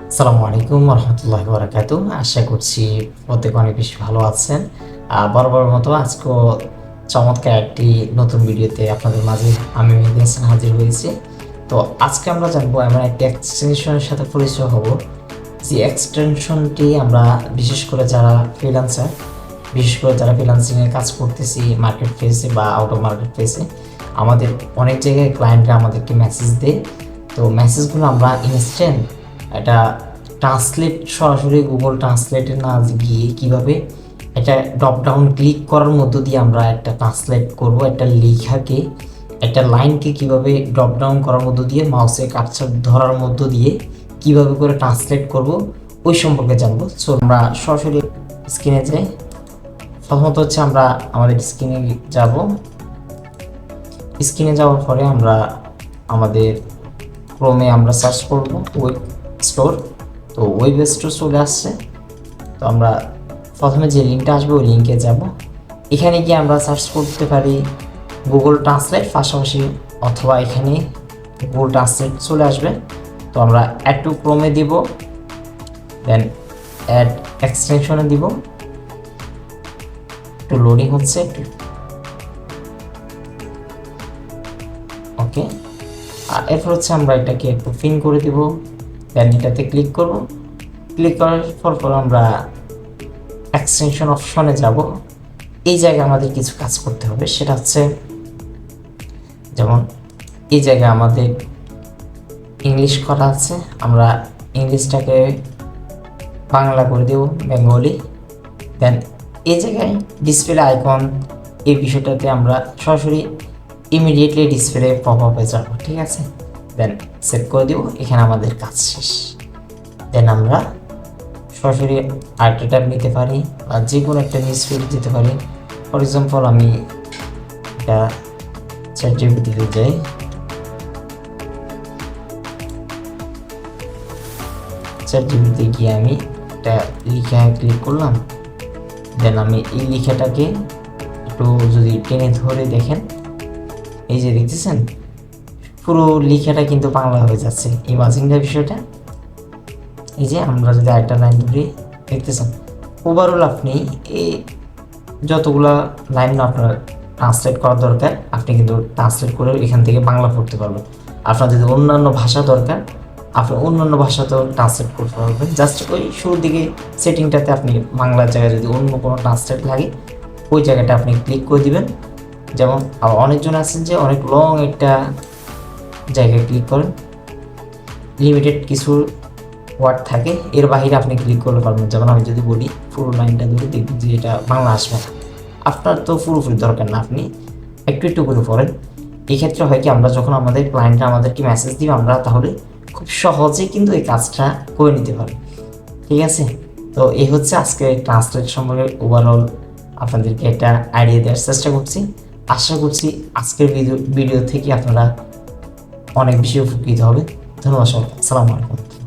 আসসালামু আলাইকুম রহমতুল্লাহ বারাকাতু আশা করছি প্রত্যেক অনেক বেশি ভালো আছেন। বরাবর মতো আজকেও চমৎকার একটি নতুন ভিডিওতে আপনাদের মাঝে আমি মেহেদি হাজির হয়েছি। তো আজকে আমরা জানব এমন একটি এক্সটেনশনের সাথে পরিচয় হব, যে এক্সটেনশনটি আমরা বিশেষ করে যারা ফ্রিলান্সার বিশেষ করে যারা ফ্রিল্যান্সিংয়ের কাজ করতেছি মার্কেট প্লেসে বা আউট অফ মার্কেট প্লেসে আমাদের অনেক জায়গায় ক্লায়েন্টরা আমাদেরকে মেসেজ দেয়। তো মেসেজগুলো আমরা ইনস্ট্যান্ট এটা ট্রান্সলেট সরাসরি গুগল ট্রান্সলেটে না গিয়ে কীভাবে একটা ড্রপ ডাউন ক্লিক করার মধ্য দিয়ে আমরা একটা ট্রান্সলেট করব, একটা লেখাকে, একটা লাইনকে কীভাবে ড্রপ ডাউন করার মধ্য দিয়ে মাউসে কাপচার ধরার মধ্য দিয়ে কীভাবে করে ট্রান্সলেট করব, ওই সম্পর্কে জানব। সো আমরা সরাসরি স্ক্রিনে যাই। প্রথমত হচ্ছে আমরা আমাদের স্ক্রিনে যাব। স্ক্রিনে যাওয়ার পরে আমরা আমাদের ক্রোমে আমরা সার্চ করব। ওয়েব স্টোর তো ওয়েব স্টোর চলে আসছে। তো আমরা প্রথমে যে লিঙ্কটা আসবে, ওই লিঙ্কে যাব। এখানে গিয়ে আমরা সার্চ করতে পারি গুগল ট্রান্সলেট পাশাপাশি অথবা এখানে গুগল ট্রান্সলেট চলে আসবে। তো আমরা অ্যাড টু ক্রোমে দিব দেন অ্যাড এক্সটেনশনে দিব। একটু লোডিং হচ্ছে ওকে আর এরপর হচ্ছে আমরা এটাকে একটু পিন করে দিব। দেন এটাতে ক্লিক করব। ক্লিক করার পর পর আমরা এক্সটেনশন অপশনে যাব। এই জায়গায় আমাদের কিছু কাজ করতে হবে। সেটা হচ্ছে, যেমন এই জায়গায় আমাদের ইংলিশ করা আছে। আমরা ইংলিশটাকে বাংলা করে দেব বেঙ্গলি দেন এই জায়গায় ডিসপ্লে আইকন এই বিষয়টাতে আমরা সরাসরি ইমিডিয়েটলি ডিসপ্লে পপ আপে যাব, ঠিক আছে? দেন সেট করে দিব, এখানে আমাদের কাজ শেষ। দেন আমরা সরাসরি আরেকটা ট্যাব নিতে পারি বা যে কোনো একটা নিউজ ফিড দিতে পারি। ফর এক্সাম্পল আমি এটা জিপিটিতে যাই। জিপিটিতে গিয়ে আমি একটা লিখা ক্লিক করলাম। দেন আমি এই লিখাটাকে একটু যদি টেনে ধরে দেখেন। এই যে দেখতেছেন? পুরো লেখাটা কিন্তু বাংলা হয়ে যাচ্ছে। ইমাজিংটা বিষয়টা। এই যে আমরা যদি আরেকটা লাইন ধরি, দেখতেছেন ওভারঅল আপনি এই যতগুলা লাইন আপনার ট্রান্সলেট করা দরকার, আপনি কিন্তু ট্রান্সলেট করে এখান থেকে বাংলা পড়তে পারবেন। আপনার যদি অন্যান্য ভাষা দরকার, আপনি অন্যান্য ভাষাতেও ট্রান্সলেট করতে পারবেন। জাস্ট ওই শুরুর দিকে সেটিংটাতে আপনি বাংলার জায়গায় যদি অন্য কোনো ট্রান্সলেট লাগে, ওই জায়গাটা আপনি ক্লিক করে দিবেন। যেমন আবার অনেকজন আছেন যে অনেক লং একটা জায়গায় ক্লিক করেন। লিমিটেড কিছু ওয়ার্ড থাকে, এর বাইরে আপনি ক্লিক করতে পারবেন। যেমন আমি যদি বলি, পুরো লাইনটা ধরে দেখবেন যে এটা বাংলা আসবে না। আপনার তো পুরোপুরি দরকার না আপনি একটু একটু করে পড়েন। এক্ষেত্রে হয় কি, আমরা যখন আমাদের ক্লায়েন্টরা আমাদেরকে মেসেজ দিই আমরা তাহলে খুব সহজেই কিন্তু এই কাজটা করে নিতে পারি। ঠিক আছে? তো এই হচ্ছে আজকে ট্রান্সলেট সম্পর্কে ওভারঅল আপনাদেরকে একটা আইডিয়া দেওয়ার চেষ্টা করছি। আশা করছি আজকের ভিডিও ভিডিও থেকে আপনারা অনেক বেশি উপকৃত হবে। ধন্যবাদ সবাই আসসালামু আলাইকুম।